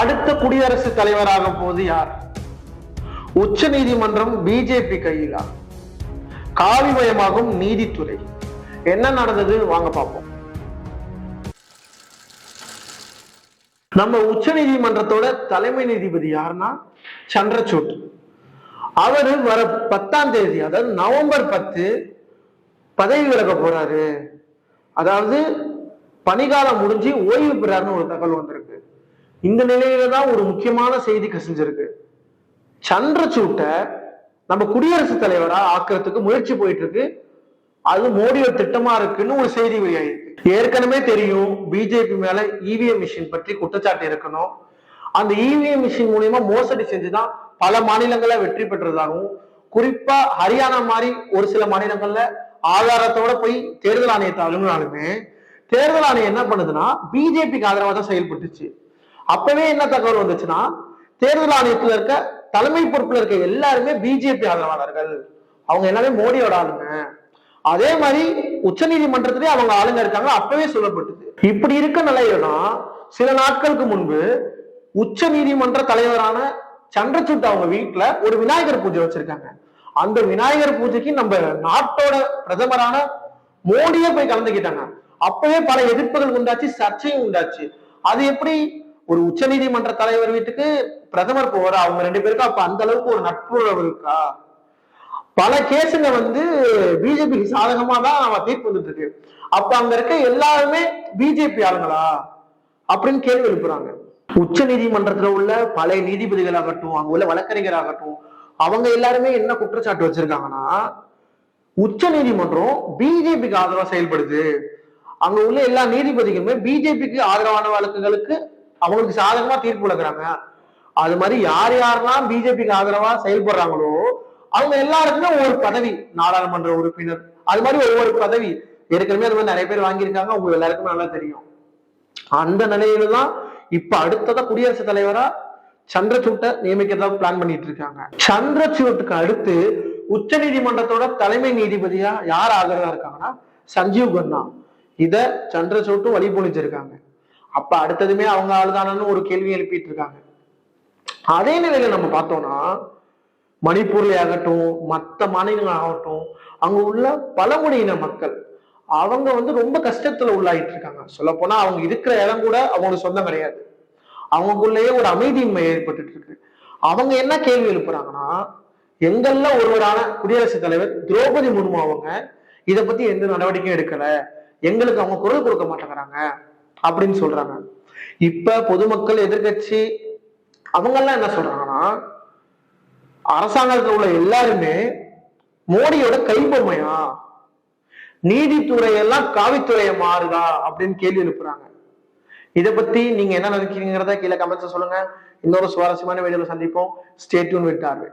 அடுத்த குடியரசுத் தலைவராக போது யார்? உச்ச நீதிமன்றம் பிஜேபி கையிலா காவிமயமாகும் நீதித்துறை. என்ன நடந்தது? வாங்க பார்ப்போம். நம்ம உச்ச நீதிமன்றத்தோட தலைமை நீதிபதி யாருன்னா? சந்திரசூட். அவரு வர பத்தாம் தேதி அதாவது நவம்பர் பத்து பதவி விலக போறாரு. அதாவது பணிகாலம் முடிஞ்சு ஓய்வு பெறாருன்னு ஒரு தகவல் வந்திருக்கு. இந்த நிலையில தான் ஒரு முக்கியமான செய்தி கசிஞ்சிருக்கு. சந்திரசூட்டை நம்ம குடியரசுத் தலைவரா ஆக்குறதுக்கு முயற்சி போயிட்டு இருக்கு அது மோடியோட திட்டமா இருக்குன்னு ஒரு செய்தி வெளியாயிருக்கு. ஏற்கனவே தெரியும் பிஜேபி மேல இவிஎம் மிஷின் பற்றி குற்றச்சாட்டு இருக்கணும். அந்த இவிஎம் மிஷின் மூலியமா மோசடி செஞ்சுதான் பல மாநிலங்கள்ல வெற்றி பெற்றதாகவும் குறிப்பா ஹரியானா மாதிரி ஒரு சில மாநிலங்கள்ல ஆதாரத்தோட போய் தேர்தல் ஆணையத்தை அணுகுனாலுமே தேர்தல் ஆணையம் என்ன பண்ணுதுன்னா பிஜேபிக்கு ஆதரவா தான் செயல்பட்டுச்சு. அப்பவே என்ன தகவல் வந்துச்சுன்னா தேர்தல் ஆணையத்துல இருக்க தலைமை பொறுப்புல இருக்க எல்லாருமே பிஜேபி ஆதரவாளர்கள். அவங்க எல்லாமே மோடியோட ஆளுங்க. அதே மாதிரி உச்ச நீதிமன்றத்திலே அவங்க ஆளுங்க இருக்காங்க அப்பவே சொல்லப்பட்டது. இப்படி இருக்க நிலையிலனா சில நாட்களுக்கு முன்பு உச்ச நீதிமன்ற தலைவரான சந்திரசூட் அவங்க வீட்டுல ஒரு விநாயகர் பூஜை வச்சிருக்காங்க. அந்த விநாயகர் பூஜைக்கு நம்ம நாட்டோட பிரதமரான மோடியே போய் கலந்துக்கிட்டாங்க. அப்பவே பல எதிர்ப்புகள் உண்டாச்சு சர்ச்சையும் உண்டாச்சு. அது எப்படி ஒரு உச்ச நீதிமன்ற தலைவர் வீட்டுக்கு பிரதமர் போவாரா அவங்க ரெண்டு பேருக்கும் அப்ப அந்த அளவுக்கு ஒரு நட்புறவு இருக்கா? பல கேஸுங்க வந்து பிஜேபிக்கு சாதகமா தான் அவன் தீர்ப்பு வந்துட்டு இருக்கு அப்ப அங்க இருக்க எல்லாருமே பிஜேபி ஆளுங்களா? அப்படின்னு கேள்வி எழுப்புறாங்க. உச்ச நீதிமன்றத்துல உள்ள பழைய நீதிபதிகள் ஆகட்டும் அங்க உள்ள வழக்கறிஞர் ஆகட்டும் அவங்க எல்லாருமே என்ன குற்றச்சாட்டு வச்சிருக்காங்கன்னா உச்ச நீதிமன்றம் பிஜேபிக்கு ஆதரவா செயல்படுது. அங்க உள்ள எல்லா நீதிபதிகளுமே பிஜேபிக்கு ஆதரவான வழக்குகளுக்கு அவங்களுக்கு சாதகமா தீர்ப்பு வழங்குறாங்க அது மாதிரி யார் யாரெல்லாம் பிஜேபிக்கு ஆதரவா செயல்படுறாங்களோ அவங்க எல்லாருக்குமே ஒவ்வொரு பதவி நாடாளுமன்ற உறுப்பினர். அது மாதிரி ஒவ்வொரு பதவி. ஏற்கனவே அது மாதிரி நிறைய பேர் வாங்கியிருக்காங்க அவங்க எல்லாருக்குமே நல்லா தெரியும். அந்த நிலையில தான் இப்ப அடுத்ததா குடியரசுத் தலைவரா சந்திரசூட்டை நியமிக்கிறதா பிளான் பண்ணிட்டு இருக்காங்க சந்திரசூட்டுக்கு அடுத்து உச்ச நீதிமன்றத்தோட தலைமை நீதிபதியா யார் ஆகிறதா இருக்காங்கன்னா சஞ்சீவ் கன்னா. இத சந்திரசூட்டும் வழிபொழிச்சிருக்காங்க அப்ப அடுத்ததுமே அவங்க ஆளுதானன்னு ஒரு கேள்வி எழுப்பிட்டு இருக்காங்க அதே நிலையில நம்ம பார்த்தோம்னா மணிப்பூர்ல ஆகட்டும் மற்ற மாநிலங்கள் ஆகட்டும் அங்க உள்ள பழங்குடியின மக்கள் அவங்க வந்து ரொம்ப கஷ்டத்துல உள்ளாயிட்டு இருக்காங்க சொல்ல போனா அவங்க இருக்கிற இடம் கூட அவங்களுக்கு சொந்தம் கிடையாது. அவங்களுக்குள்ளேயே ஒரு அமைதியின்மை ஏற்பட்டுட்டு இருக்கு அவங்க என்ன கேள்வி எழுப்புறாங்கன்னா எங்கெல்ல ஒருவரான குடியரசுத் தலைவர் திரௌபதி முர்மு அவங்க இதை பத்தி எந்த நடவடிக்கையும் எடுக்கல. எங்களுக்கு அவங்க குரல் கொடுக்க மாட்டேங்கிறாங்க. அப்படின்னு சொல்றாங்க. இப்ப பொதுமக்கள் எதிர்கட்சி அவங்க எல்லாம் என்ன சொல்றாங்கன்னா அரசாங்கத்தில் உள்ள எல்லாருமே மோடியோட கைப்பொம்மையா? நீதித்துறை எல்லாம் காவித்துறையை மாறுதா? அப்படின்னு கேள்வி எழுப்புறாங்க. இதை பத்தி நீங்க என்ன நினைக்கிறீங்கிறத கீழே கமெண்ட்ஸ் சொல்லுங்க. இன்னொரு சுவாரஸ்யமான வீடியோல சந்திப்போம். ஸ்டேட்யூன் விட்டார்கள்